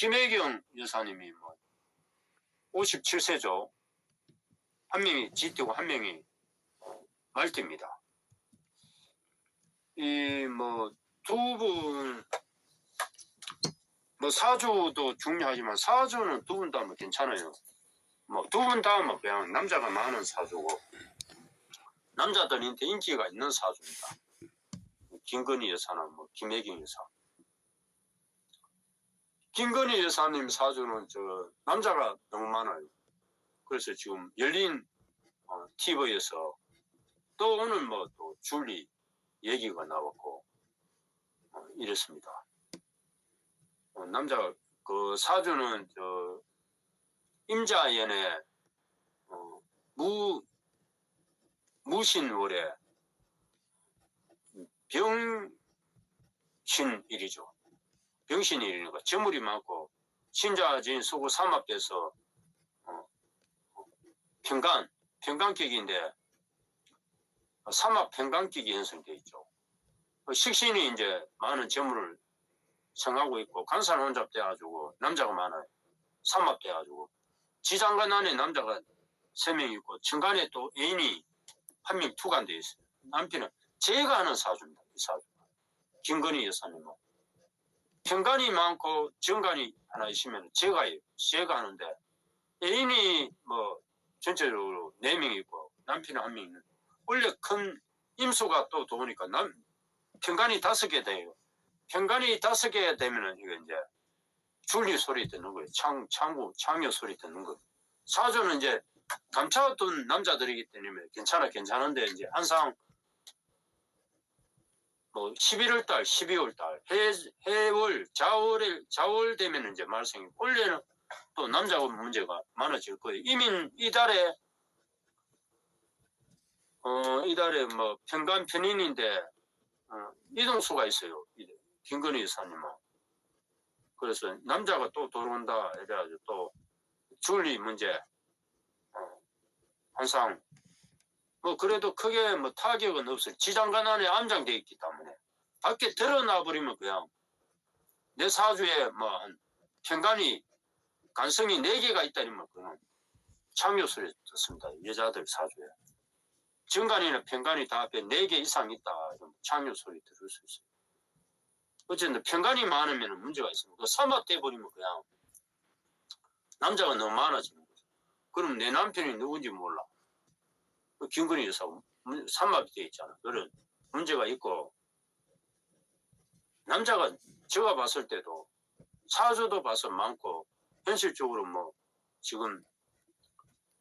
김혜경 여사님이 뭐 57세죠. 한 명이 지띠고 한 명이 말띠입니다. 이 뭐 두 분, 뭐 사주도 중요하지만 사주는 두 분 다 뭐 괜찮아요. 뭐 두 분 다 뭐 그냥 남자가 많은 사주고 남자들한테 인기가 있는 사주입니다. 김건희 여사나 뭐 김혜경 여사. 김건희 여사님 사주는 저 남자가 너무 많아요. 그래서 지금 열린 어, TV에서 또 오늘 뭐 또 줄리 얘기가 나왔고 어, 이랬습니다. 어, 남자 그 사주는 저 임자연의 어, 무 무신월에 병신일이죠. 병신일이니까 재물이 많고 신자진 수고 삼합돼서 어, 평간 평간격인데 삼합 평간격이 형성되어 있죠. 그 식신이 이제 많은 재물을 청하고 있고 간산 혼잡돼가지고 남자가 많아요. 삼합돼가지고 지장간 안에 남자가 세 명 있고 중간에 또 애인이 한 명 투간되어 있어요. 남편은 제가 하는 사주입니다. 이 사주. 김건희 여사님은 평간이 많고 정간이 하나 있으면 제가. 제가 하는데 애인이 뭐 전체적으로 네명 있고 남편은 한 명 있는 원래 큰 임수가 또 도우니까 남 평간이 다섯 개 돼요. 평간이 다섯 개 되면은 이거 이제 줄리 소리 듣는 거예요. 창 창구 창녀 소리 듣는 거. 사주는 이제 감춰둔 남자들이기 때문에 괜찮아 괜찮은데 이제 항상 뭐 11월 달, 12월 달, 해, 해월, 자월에 자월 되면 이제 말썽이 원래는 또 남자가 문제가 많아질 거예요. 이미 이달에 어 이달에 뭐 평간 편인인데 어, 이동수가 있어요. 이- 김건희 여사님은 그래서 남자가 또 들어온다 이래가지고 또 줄리 문제 어, 항상 뭐 그래도 크게 뭐 타격은 없어요. 지장간 안에 암장돼 있기 때문에 밖에 드러나 버리면 그냥 내 사주에 뭐한 평간이 간성이 네 개가 있다니면 그는 참여 소리 듣습니다. 여자들 사주에 정간이나 평간이 다 앞에 네 개 이상 있다 이런 참여 소리 들을 수 있어요. 어쨌든 평간이 많으면 문제가 있습니다. 그 삼합돼 버리면 그냥 남자가 너무 많아지는 거죠. 그럼 내 남편이 누군지 몰라. 그 김건희 여사 문- 삼합이 돼 있잖아. 그런 문제가 있고 남자가 제가 봤을 때도 사주도 봐서 많고 현실적으로 뭐 지금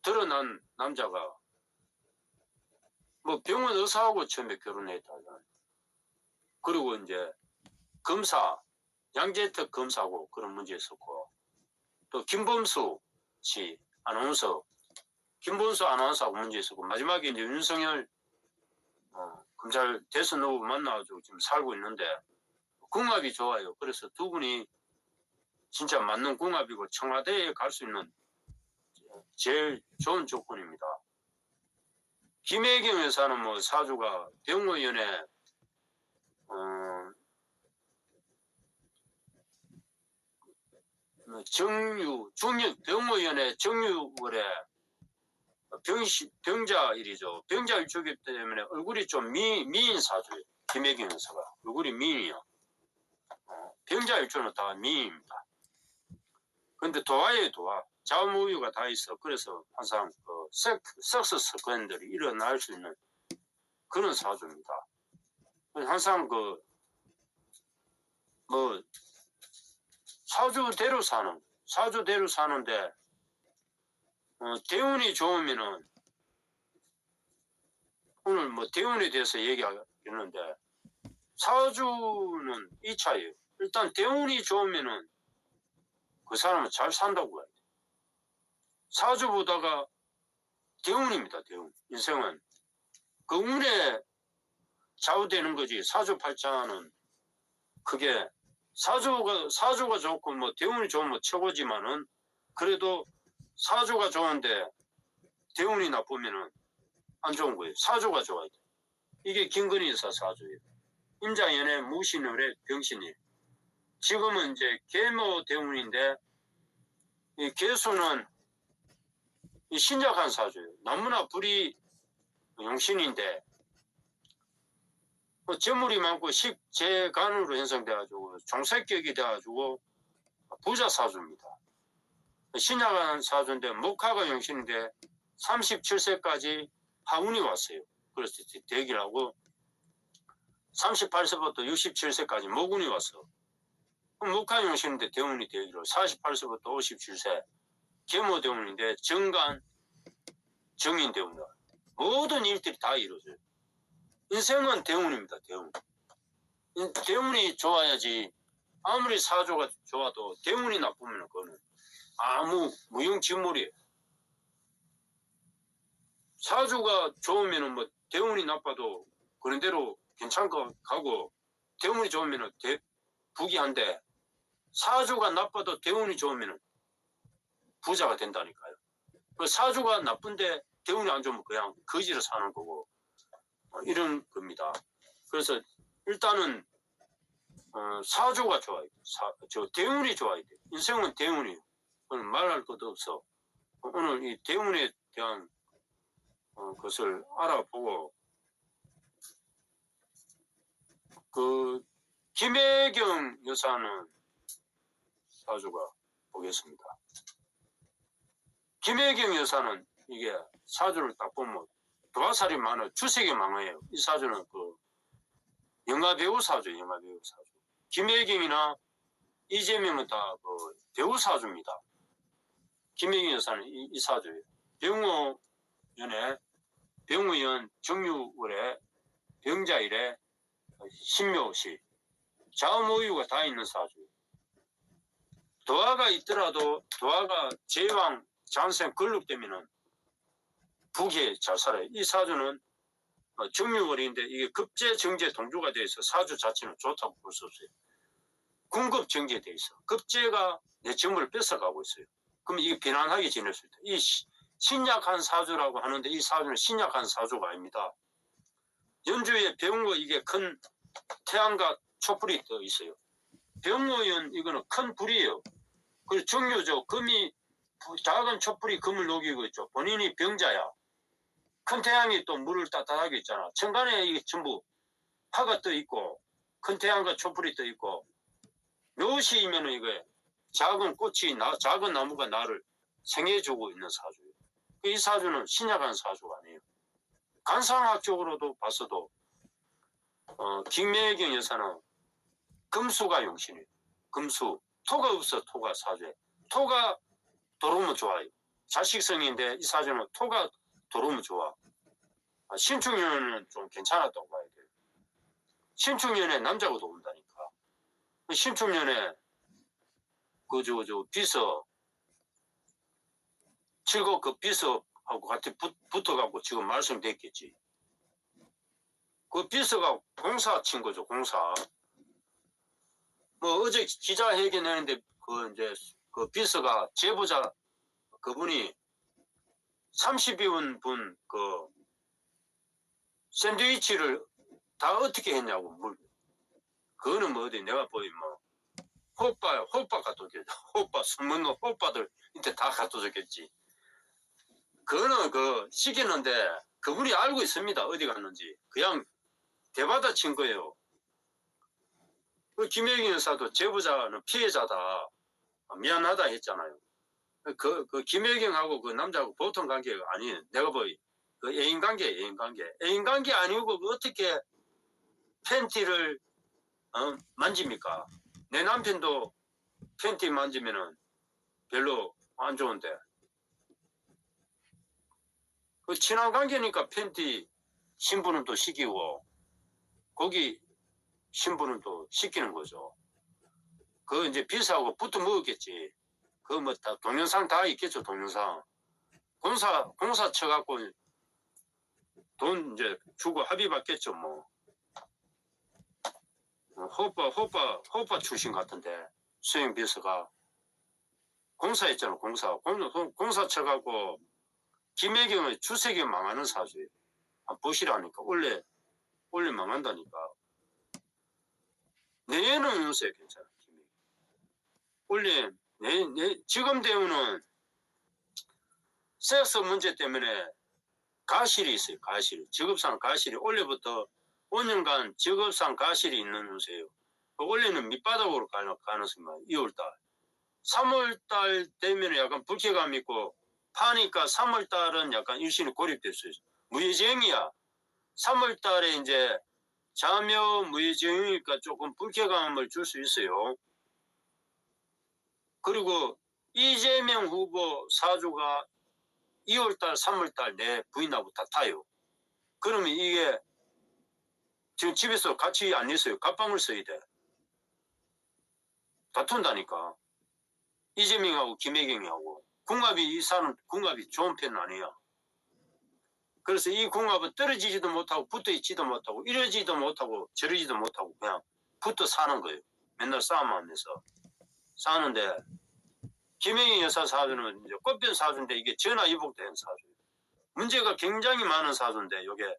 드러난 남자가 뭐 병원 의사하고 처음에 결혼했다. 그리고 이제 검사 양재택 검사하고 그런 문제 있었고 또 김범수 씨 아나운서 김범수 아나운서하고 문제 있었고 마지막에 이제 윤석열 어, 검찰 대선 후보 만나가지고 지금 살고 있는데 궁합이 좋아요. 그래서 두 분이 진짜 맞는 궁합이고 청와대에 갈 수 있는 제일 좋은 조건입니다. 김혜경 여사는 뭐 사주가 병호연에 어, 뭐 정유 중력 병호연에 정유월에 병시, 병자일이죠. 병자일 주기 때문에 얼굴이 좀 미, 미인 사주예요. 김혜경 여사가 얼굴이 미인이요. 어, 병자일주는 다 미인입니다. 근데 도화에 도화, 자무유가 다 있어. 그래서 항상 그 섹, 섹스 사건들이 일어날 수 있는 그런 사주입니다. 항상 그, 뭐, 사주대로 사는, 사주대로 사는데, 어, 대운이 좋으면은, 오늘 뭐 대운에 대해서 얘기하겠는데, 사주는 이 차이에요. 일단 대운이 좋으면은 그 사람은 잘 산다고 봐야 돼. 사주 보다가 대운입니다, 대운. 인생은. 그 운에 좌우되는 거지. 사주 팔자는 그게 사주가, 사주가 좋고 뭐 대운이 좋으면 최고지만은 그래도 사주가 좋은데 대운이 나쁘면은 안 좋은 거예요. 사주가 좋아야 돼. 이게 김건희 여사 사주예요. 임자연의 무신을의 병신일. 지금은 이제 계모 대운인데 이 개수는 이 신작한 사주예요. 너무나 불이 용신인데 뭐 재물이 많고 식재간으로 형성돼가지고 종색격이 돼가지고 부자 사주입니다. 신약한 사주인데 목화가 용신인데 37세까지 하운이 왔어요. 그래서 대기를 하고 38세부터 67세까지 모군이 왔어. 목화 용신인데 대운이 대기로 48세부터 57세 계모 대운인데 정간 정인 대운이야. 모든 일들이 다 이루어져요. 인생은 대운입니다. 대운. 인- 대운이 좋아야지 아무리 사조가 좋아도 대운이 나쁘면 그거는 아무 무용지물이에요. 사주가 좋으면은 뭐 대운이 나빠도 그런 대로 괜찮고 가고 대운이 좋으면은 대, 부귀한데 사주가 나빠도 대운이 좋으면은 부자가 된다니까요. 그 사주가 나쁜데 대운이 안 좋으면 그냥 거지로 사는 거고 어, 이런 겁니다. 그래서 일단은 어, 사주가 좋아야 돼. 사, 저 대운이 좋아야 돼. 인생은 대운이에요. 오늘 말할 것도 없어. 오늘 이 대운에 대한 어, 것을 알아보고 그 김혜경 여사는 사주가 보겠습니다. 김혜경 여사는 이게 사주를 딱 보면 도화살이 많아요. 주색이 많아요. 이 사주는 그 영화 배우 사주, 영화 배우 사주. 김혜경이나 이재명은 다 그 배우 사주입니다. 김혜경 여사는 이, 이 사주예요. 병호 연에 병우연 정유월에 병자일에 신묘시 자음오유가 다 있는 사주. 도화가 있더라도 도화가 제왕 장생 근록되면은 북에 잘 살아요. 이 사주는 어, 정유월인데 이게 급제 정제 동조가 돼 있어 사주 자체는 좋다고 볼 수 없어요. 궁급 정제돼 있어. 급제가 내 정을 뺏어가고 있어요. 그럼 이게 비난하게 수 있다. 이 시- 신약한 사주라고 하는데 이 사주는 신약한 사주가 아닙니다. 연주에 병호 이게 큰 태양과 촛불이 떠 있어요. 병호연 이거는 큰 불이에요. 그리고 정유죠. 금이 부- 작은 촛불이 금을 녹이고 있죠. 본인이 병자야. 큰 태양이 또 물을 따뜻하게 있잖아. 천간에 이게 전부 화가 떠 있고 큰 태양과 촛불이 떠 있고 묘시이면은 이거 작은 꽃이 나, 작은 나무가 나를 생해주고 있는 사주예요. 이 사주는 신약한 사주가 아니에요. 간상학적으로도 봤어도 어, 김매경 여사는 금수가 용신이에요. 금수. 토가 없어, 토가 사주에. 토가 들어오면 좋아요. 자식성인데 이 사주는 토가 들어오면 좋아. 아, 신축년은 좀 괜찮았다고 봐야 돼요. 신축년에 남자가 들어온다니까. 그 신축년에 그저 저 비서 칠곡 그 비서하고 같이 붙, 붙어갖고 지금 말씀됐겠지. 그 비서가 공사 친 거죠, 공사. 뭐 어제 기자회견 했는데 그 이제 그 비서가 제보자 그분이 30인 분그 샌드위치를 다 어떻게 했냐고 물. 그거는 뭐 어디 내가 보이 뭐 호빠 호빠 줬겠지. 호빠 숨은 호빠들 이때 다 갖다 줬겠지. 그거는 그 시키는데 그분이 알고 있습니다. 어디 갔는지. 그냥 대받아 친 거예요. 그 김혜경 여사도 제보자는 피해자다. 미안하다 했잖아요. 그, 그 김혜경하고 그 남자하고 보통 관계가 아니에요. 내가 보이 그 애인 관계, 애인 관계. 애인 관계 아니고 그 어떻게 팬티를 어, 만집니까? 내 남편도 팬티 만지면은 별로 안 좋은데. 그 친한 관계니까 팬티 신부는 또 시키고 거기 신부는 또 시키는 거죠. 그 이제 비서하고 붙어 먹었겠지. 그 뭐 다 동영상 다 있겠죠 동영상. 공사 공사 쳐갖고 돈 이제 주고 합의 받겠죠 뭐. 어, 호빠 호빠 호빠 출신 같은데 수행 비서가 공사했잖아 공사 공, 공사 쳐갖고 김혜경의 주색이 망하는 사주예요. 아, 보시라니까 원래 원래 망한다니까. 내에는 요새 괜찮아 김혜경. 원래 내, 내 지금 대우는 섹스 문제 때문에 가실이 있어요. 가실. 직업상 가실이 원래부터 5년간 직업상 가실이 있는 운세예요. 그 원래는 밑바닥으로 가는 가능성이 많아요. 2월달. 3월달 되면 약간 불쾌감 있고 파니까 3월달은 약간 일신이 고립됐어요. 무예정이야. 3월달에 이제 자묘 무예정이니까 조금 불쾌감을 줄 수 있어요. 그리고 이재명 후보 사주가 2월달, 3월달 내 부인하고 다 타요. 그러면 이게 지금 집에서 같이 안 있어요. 갑방을 써야 돼. 다툰다니까. 이재명하고 김혜경이하고. 궁합이 이 사람 궁합이 좋은 편은 아니야. 그래서 이 궁합은 떨어지지도 못하고 붙어 있지도 못하고 이러지도 못하고 저러지도 못하고 그냥 붙어 사는 거예요. 맨날 싸움하면서 사는데 김혜경 여사 사주는 이제 꽃변 사주인데 이게 전화 위복된 사주예요. 문제가 굉장히 많은 사주인데 이게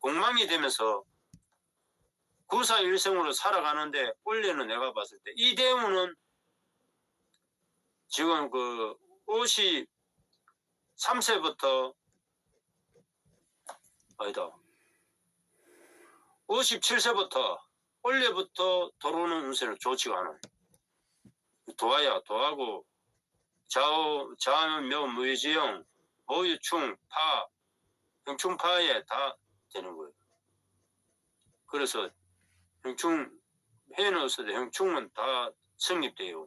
공망이 되면서 구사 일생으로 살아가는데 원래는 내가 봤을 때 이 대우는 지금 그 53세부터 아니다 57세부터 원래부터 들어오는 좋지가 않아요. 도화야 도하고 좌우 좌묘 무의지형 모유충 파 형충파에 다 되는 거예요. 그래서 형충 해놓았을 때 형충은 다 성립돼요.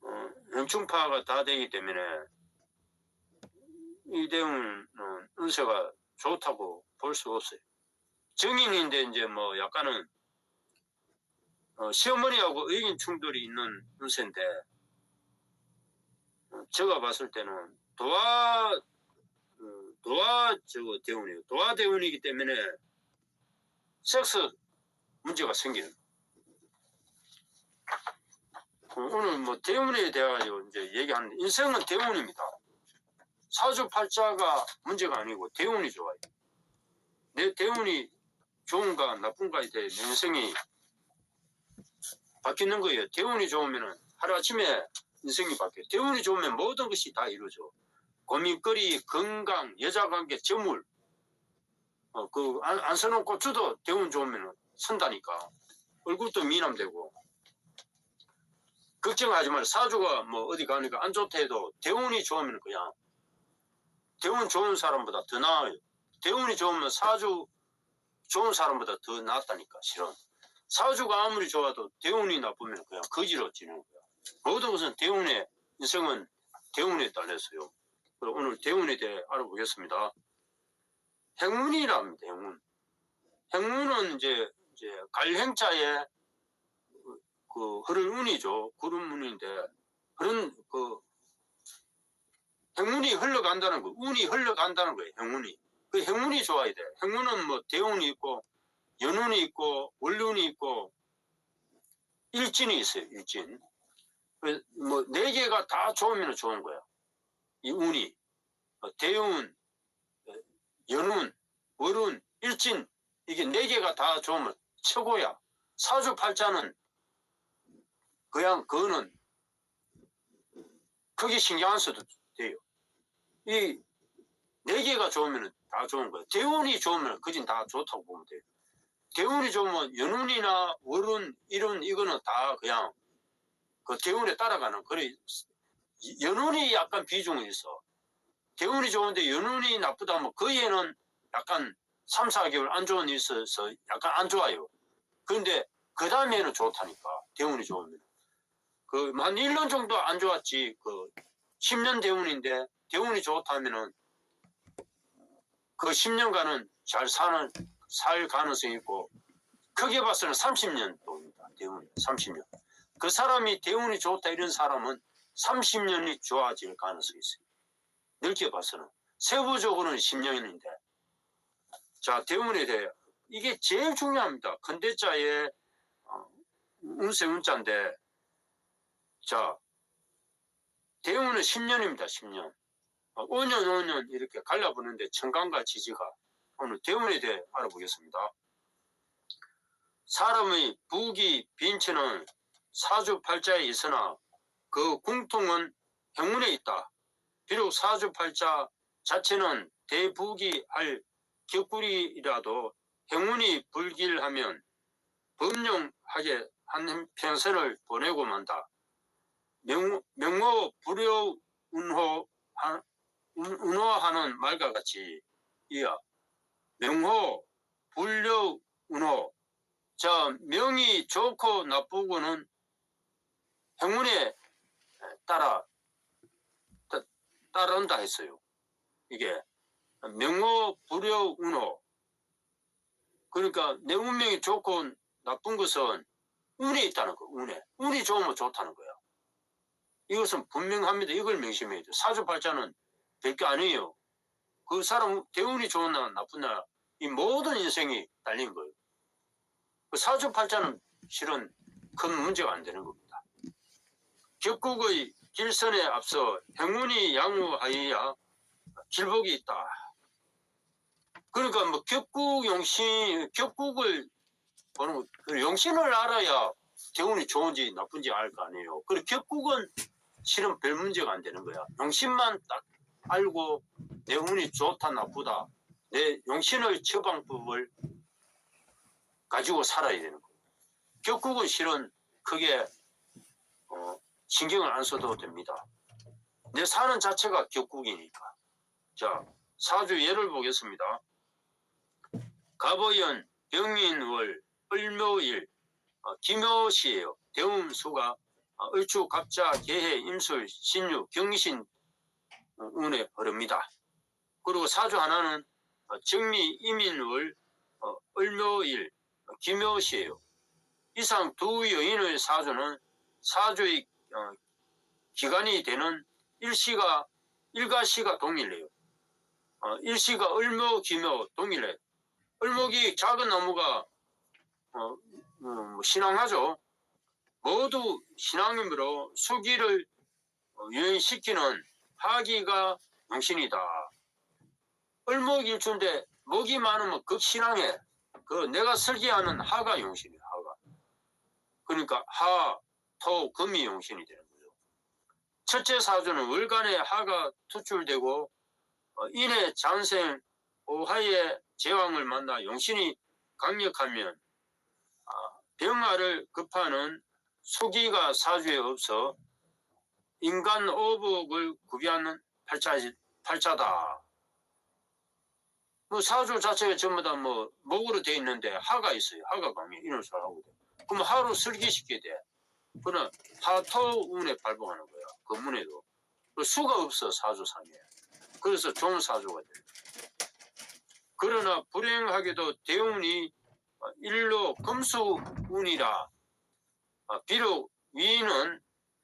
어, 형충파가 다 되기 때문에 이대웅은 운세가 좋다고 볼 수 없어요. 정인인데 이제 뭐 약간은 어, 시어머니하고 의견 충돌이 있는 운세인데 어, 제가 봤을 때는 도화 어, 도화 저거 대운이에요. 도화 대운이기 때문에 섹스 문제가 생기는. 어, 오늘 뭐 대운에 가지고 이제 얘기하는데 인생은 대운입니다. 사주팔자가 문제가 아니고 대운이 좋아요. 내 대운이 좋은가 나쁜가에 대해 인생이 바뀌는 거예요. 대운이 좋으면 하루아침에 인생이 바뀌어요. 대운이 좋으면 모든 것이 다 이루어져. 고민거리, 건강, 여자관계, 재물 어, 그, 안, 안 써놓은 고추도 대운 좋으면 선다니까. 얼굴도 미남되고. 걱정하지 말고 사주가 뭐 어디 가니까 안 좋다 해도 대운이 좋으면 그냥 대운 좋은 사람보다 더 나아요. 대운이 좋으면 사주 좋은 사람보다 더 낫다니까, 실은. 사주가 아무리 좋아도 대운이 나쁘면 그냥 거지로 지는 거야. 모든 것은 대운의, 인생은 대운에. 그리고 오늘 대운에 대해 알아보겠습니다. 행운이랍니다, 행운. 행운은 이제, 이제 갈행자에 그, 그 흐를 운이죠. 구름 운인데, 그런 그 행운이 흘러간다는 거, 운이 흘러간다는 거예요, 행운이. 그 행운이 좋아야 돼. 행운은 뭐 대운이 있고, 연운이 있고, 원운이 있고, 일진이 있어요, 일진. 그 뭐, 네 개가 다 좋으면 좋은 거야. 이 운이. 어, 대운, 어, 연운, 월운, 일진, 이게 네 개가 다 좋으면 최고야. 사주팔자는 그냥 그거는 크게 신경 안 써도 돼요. 이 네 개가 좋으면 다 좋은 거예요. 대운이 좋으면 그진 다 좋다고 보면 돼요. 대운이 좋으면 연운이나 월운, 일운 이거는 다 그냥 그 대운에 따라가는 그래 연운이 약간 비중이 있어. 대운이 좋은데 연운이 나쁘다면 그 애는 약간 3, 4개월 안 좋은 일이 있어서 약간 안 좋아요. 그런데 그 다음에는 좋다니까. 대운이 좋으면. 그, 한 1년 정도 안 좋았지. 그, 10년 대운인데, 대운이 좋다면은, 그 10년간은 잘 사는, 살 가능성이 있고, 크게 봐서는 30년 동입니다. 대운이. 30년. 그 사람이 대운이 좋다 이런 사람은 30년이 좋아질 가능성이 있어요. 넓게 봐서는. 세부적으로는 10년인데, 자, 대운에 대해 이게 제일 중요합니다. 근대자의 어, 운세 문자인데 자, 대운은 10년입니다. 10년. 어, 5년, 5년 이렇게 갈라보는데 천간과 지지가 오늘 대운에 대해 알아보겠습니다. 사람의 부기 빈체는 사주팔자에 있으나 그 궁통은 행운에 있다. 비록 사주팔자 자체는 대부기할 격구리라도 행운이 불길하면 범용하게 한 평생을 보내고 만다. 명, 명호 불효 운호 하- 운- 운호하는 말과 같이 이어 명호 불효 운호 자 명이 좋고 나쁘고는 행운에 따라 따- 따른다 했어요. 이게 명호 불효 운호 그러니까 내 운명이 좋고 나쁜 것은 운에 있다는 거 운에 운이 좋으면 좋다는 거야. 이것은 분명합니다. 이걸 명심해야 돼. 사주팔자는 별게 아니에요. 그 사람 대운이 좋은 날 나쁜 날 이 모든 인생이 달린 거예요. 그 사주팔자는 실은 큰 문제가 안 되는 겁니다. 격국의 길선에 앞서 행운이 양호하여야 길복이 있다. 그러니까 뭐 격국 용신 격국을 보는 거, 그 용신을 알아야 대운이 좋은지 나쁜지 알 거 아니에요. 그리고 격국은 실은 별 문제가 안 되는 거야. 용신만 딱 알고 내 운이 좋다 나쁘다 내 용신의 처방법을 가지고 살아야 되는 거예요. 격국은 실은 크게 어, 신경을 안 써도 됩니다. 내 사는 자체가 격국이니까. 자, 사주 예를 보겠습니다. 갑오연, 병인월, 을묘일, 어, 기묘시예요. 대음수가 어, 을주, 갑자, 개해, 임술, 신유, 경신 어, 운에 흐릅니다. 그리고 사주 하나는 어, 정미, 이민월, 어, 을묘일, 어, 기묘시예요. 이상 두 여인의 사주는 사주의 어, 기간이 되는 일시가 일가시가 동일해요. 어, 일시가 을묘, 기묘 동일해. 을목이 작은 나무가 어, 음, 신앙하죠. 모두 신앙이므로 수기를 어, 유행시키는 하기가 용신이다. 을목일주인데 목이 많으면 극신앙해. 그 내가 설계하는 하가 용신이야. 하가. 그러니까 하, 토, 금이 용신이 되는 거죠. 첫째 사주는 월간에 하가 투출되고 어, 인해 장생 오하의 제왕을 만나 용신이 강력하면 아, 병화를 급하는 수기가 사주에 없어 인간 오복을 구비하는 팔자, 팔자다. 뭐 사주 자체가 전부 다 뭐 목으로 돼 있는데 하가 있어요. 하가 강해. 이런 소리 하고 돼. 그럼 하로 설계시켜야 돼. 그는 하토운에 발봉하는 거야. 그 문에도. 그 수가 없어 사주상에. 그래서 좋은 사주가 돼. 그러나 불행하게도 대운이 일로 금수운이라 아, 비록 위인은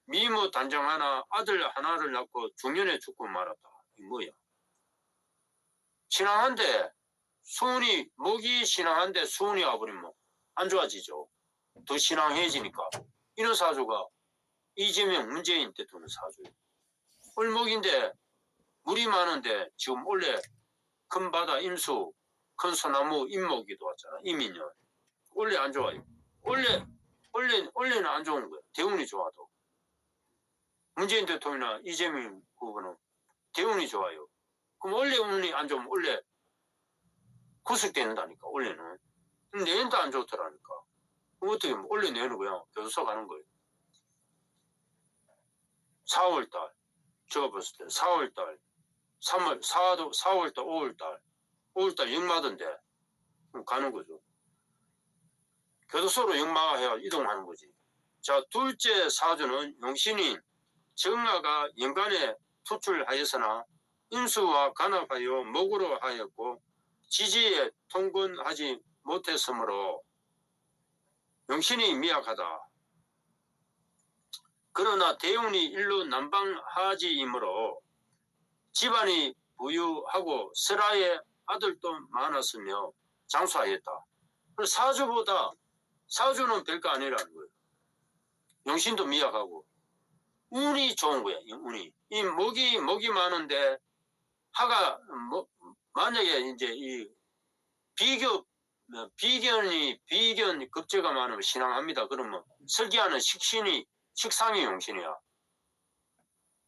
미모 단장 하나 아들 하나를 낳고 중년에 죽고 말았다. 이 뭐야? 신앙한데 수운이 목이 신앙한데 수운이 와버리면 안 좋아지죠. 더 신앙해지니까 이런 사주가 이재명 문재인 대통령 사주. 을목인데 물이 많은데 지금 원래 큰 바다 임수 큰 소나무 임목이도 왔잖아. 이민년 원래 안 좋아요. 원래 원래 원래는 안 좋은 거예요. 대운이 좋아도. 문재인 대통령이나 이재명 후보는 대운이 좋아요. 그럼 원래 운이 안 좋으면 원래 구속된다니까 원래는. 내년도 안 좋더라니까. 그럼 어떻게 하면 원래 내는 거야 교도소 가는 거예요? 4월달. 제가 봤을 때 4월달 3월 4도 4월달 5월달. 5월달 역마던데 가는 거죠. 교도소로 역마해야 이동하는 거지. 자 둘째 사주는 용신인 정화가 연간에 투출하였으나 인수와 간합하여 목으로 하였고 지지에 통근하지 못했으므로 용신이 미약하다. 그러나 대운이 일로 난방하지이므로 집안이 부유하고 설아의 아들도 많았으며 장수하였다. 사주보다 사주는 별거 아니라는 거예요. 용신도 미약하고 운이 좋은 거야. 이 운이 이 목이 목이 많은데 하가 뭐 만약에 이제 이 비교 뭐 비견이 비견 급제가 많으면 신앙합니다. 그러면 설계하는 식신이 식상이 용신이야.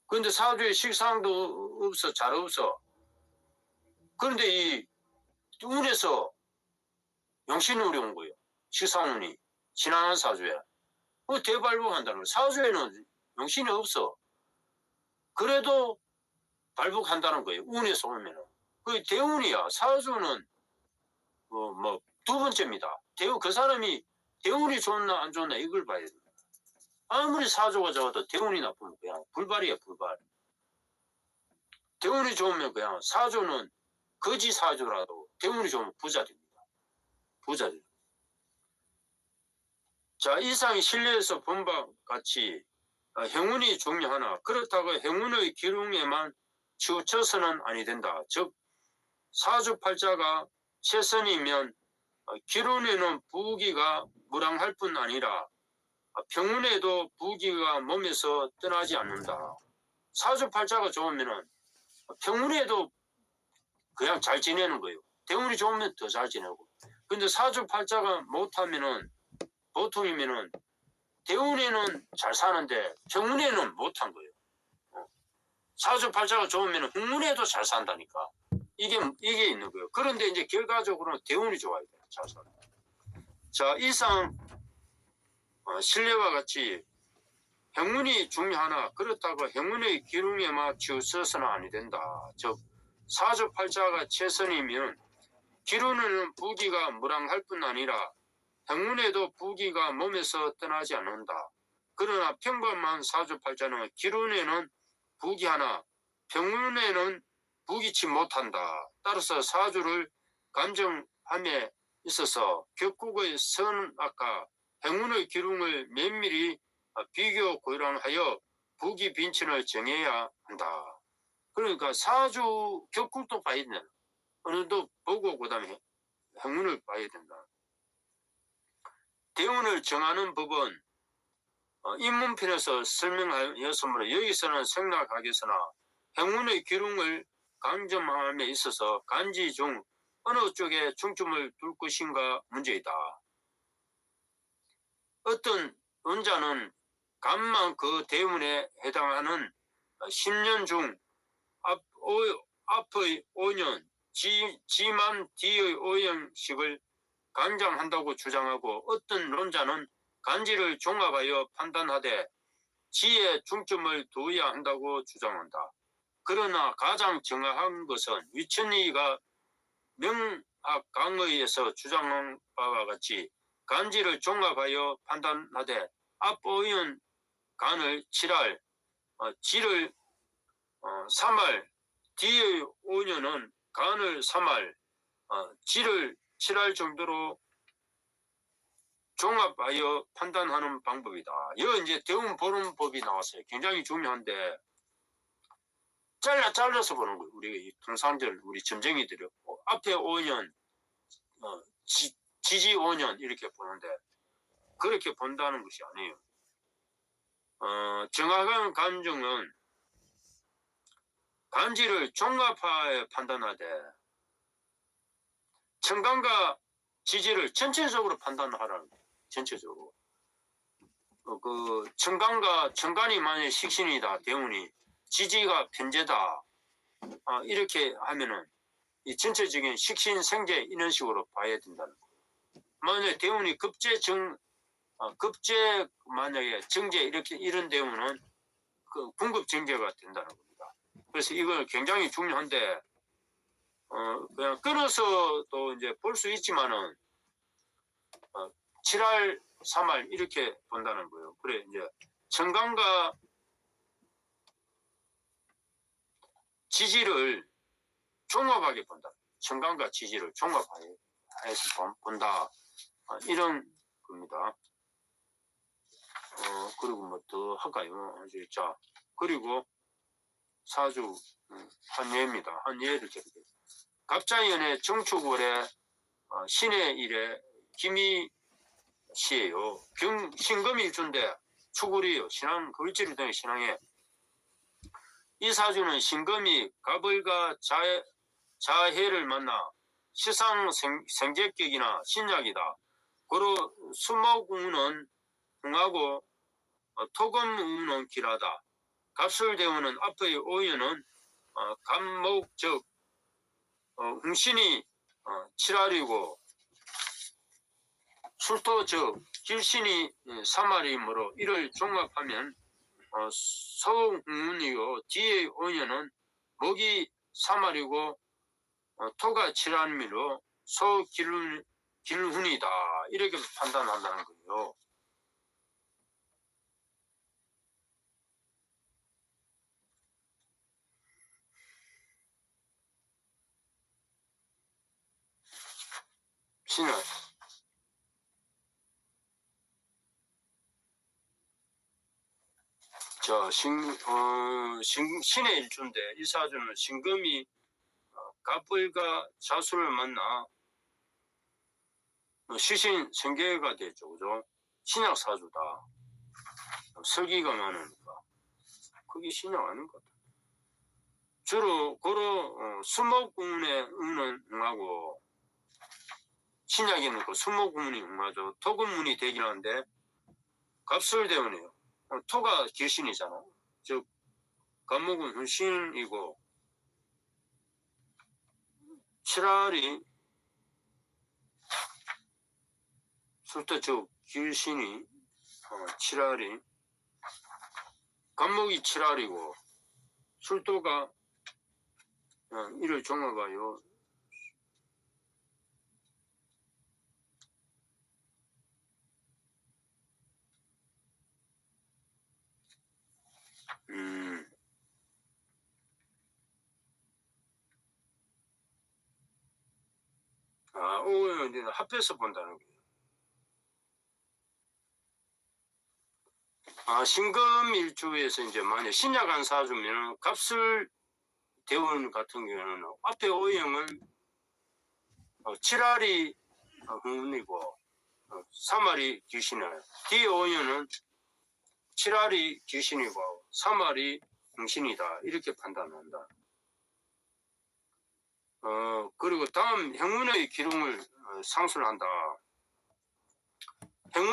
그런데 사주에 식상도 없어 잘 없어. 그런데 이 운에서 용신이 우려온 거예요. 식상운이 신앙한 사주에. 그 대발복한다는 거예요. 사주에는 용신이 없어. 그래도 발복한다는 거예요. 운에서 오면은. 그 대운이야. 사주는 어, 뭐 두 번째입니다. 대운 그 사람이 대운이 좋나 안 좋나 이걸 봐야 됩니다. 아무리 사주가 좋아도 대운이 나쁘면 그냥 불발이야 불발. 대운이 좋으면 그냥 사주는 거지 사주라도 대운이 좋으면 부자 됩니다. 부자 됩니다. 자 이상이 실내에서 본바 같이 어, 행운이 중요하나 그렇다고 행운의 기둥에만 치우쳐서는 아니 된다. 즉 사주팔자가 최선이면 어, 기론에는 부기가 무랑할 뿐 아니라 어, 병운에도 부기가 몸에서 떠나지 않는다. 사주팔자가 좋으면 은 병운에도 그냥 잘 지내는 거예요. 대운이 좋으면 더 잘 지내고. 근데 사주팔자가 못하면은 보통이면은 대운에는 잘 사는데 병운에는 못한 거예요. 어. 사주팔자가 좋으면 흥운에도 잘 산다니까. 이게 이게 있는 거예요. 그런데 이제 결과적으로는 대운이 좋아야 돼요. 잘 살아. 자 이상 어, 신뢰와 같이 행운이 중요하나 그렇다고 행운의 기름에만 치우쳐서는 아니 된다. 즉 사주팔자가 최선이면 기운에는 부기가 무랑할 뿐 아니라 행운에도 부기가 몸에서 떠나지 않는다. 그러나 평범한 사주팔자는 기운에는 부기 하나, 병운에는 부기치 못한다. 따라서 사주를 감정함에 있어서 격국의 선악과 행운의 기둥을 면밀히 비교 고려하여 부기 빈천을 정해야 한다. 그러니까 사주 격국도 봐야 된다. 어느 정도 보고 그 다음에 행운을 봐야 된다. 대운을 정하는 법은 어, 입문편에서 설명하였으므로 여기서는 생략하겠으나 행운의 기둥을 강점함에 있어서 간지 중 어느 쪽에 중점을 둘 것인가 문제이다. 어떤 원자는 간만 그 대문에 해당하는 10년 중 앞, 오, 앞의 5년, 지, 지만 뒤의 5년씩을 간장한다고 주장하고 어떤 논자는 간지를 종합하여 판단하되 지에 중점을 두어야 한다고 주장한다. 그러나 가장 정확한 것은 위천리가 명학 강의에서 주장한 바와 같이 간지를 종합하여 판단하되 앞보이는 간을 7할, 어, 지를 어, 3할, 뒤의 5년은 간을 3할, 어, 지를 7할 정도로 종합하여 판단하는 방법이다. 여기 이제 대운 보는 법이 나왔어요. 굉장히 중요한데 잘라 잘라서 보는 거예요. 우리 통상들 우리 점쟁이들이 어, 앞에 5년 어, 지, 지지 5년 이렇게 보는데 그렇게 본다는 것이 아니에요. 어, 정확한 감정은 간지를 종합하에 판단하되 청간과 지지를 전체적으로 판단하라는 거예요. 전체적으로. 어, 그 청간과 청간이 만약 식신이다 대운이 지지가 편제다 아, 이렇게 하면은 이 전체적인 식신 생제 이런 식으로 봐야 된다는 거예요. 만약 대운이 급제 정 어, 급제 만약에 정제 이렇게 이런 대운은 그 궁급 정제가 된다는 겁니다. 그래서 이걸 굉장히 중요한데 어, 그냥 끊어서 또 이제 볼 수 있지만은 어, 7할 3할 이렇게 본다는 거예요. 그래 이제 청강과 지지를 종합하게 본다. 청강과 지지를 종합하여 해서 본다. 아, 이런 겁니다. 어, 그리고 뭐 더 할까요? 자, 그리고 사주 음, 한 예입니다. 한 예를 드리겠습니다. 갑자연의 정축월의 어, 신의 일에 김희 씨예요. 경, 신금일주인데 축월이에요. 신앙, 글지를 통해 신앙에 이 사주는 신금이 갑을과 자해, 자해를 만나 시상 생, 생제격이나 신약이다. 고로 수목우는 흥하고 어, 토금 우는 길하다. 갑술대우는 앞의 오연은 어, 감목 즉 어, 흥신이 어, 칠알이고 술토 즉 길신이 예, 사마리이므로 이를 종합하면 어, 서흥문이요 뒤에 오연은 목이 사마리고 어, 토가 칠한미로 소길훈 길훈이다 이렇게 판단한다는 거예요. 신은 자, 신, 어, 신, 신의 일주인데 이 사주는 신금이 어, 갑을과 자수를 만나 어, 시신 생계가 되죠, 그죠? 신약 사주다. 어, 설기가 많으니까. 그게 신약 아닌 것 같아. 주로 고로 어, 수목군의 운은 응하고 신약에는 그 수목군이 응하죠. 토금문이 되긴 하는데 갑술대운이에요. 어, 토가 길신이잖아. 즉 간목은 hun신이고 칠알이 술도 즉 길신이 어, 칠알이 간목이 칠알이고 술도가 어, 이를 종합하여 음, 아, 오, 이제 합해서 본다는 거예요. 아, 신금일주에서 이제 만약 신약한 사주면 값을 대원 같은 경우는 앞에 오형은 어, 칠알이 어, 흥운이고 어, 삼알이 귀신이에요. 뒤에 오형은 칠알이 귀신이고 삼알이 흥신이다 이렇게 판단한다. 어 그리고 다음 행운의 기름을 어, 상술한다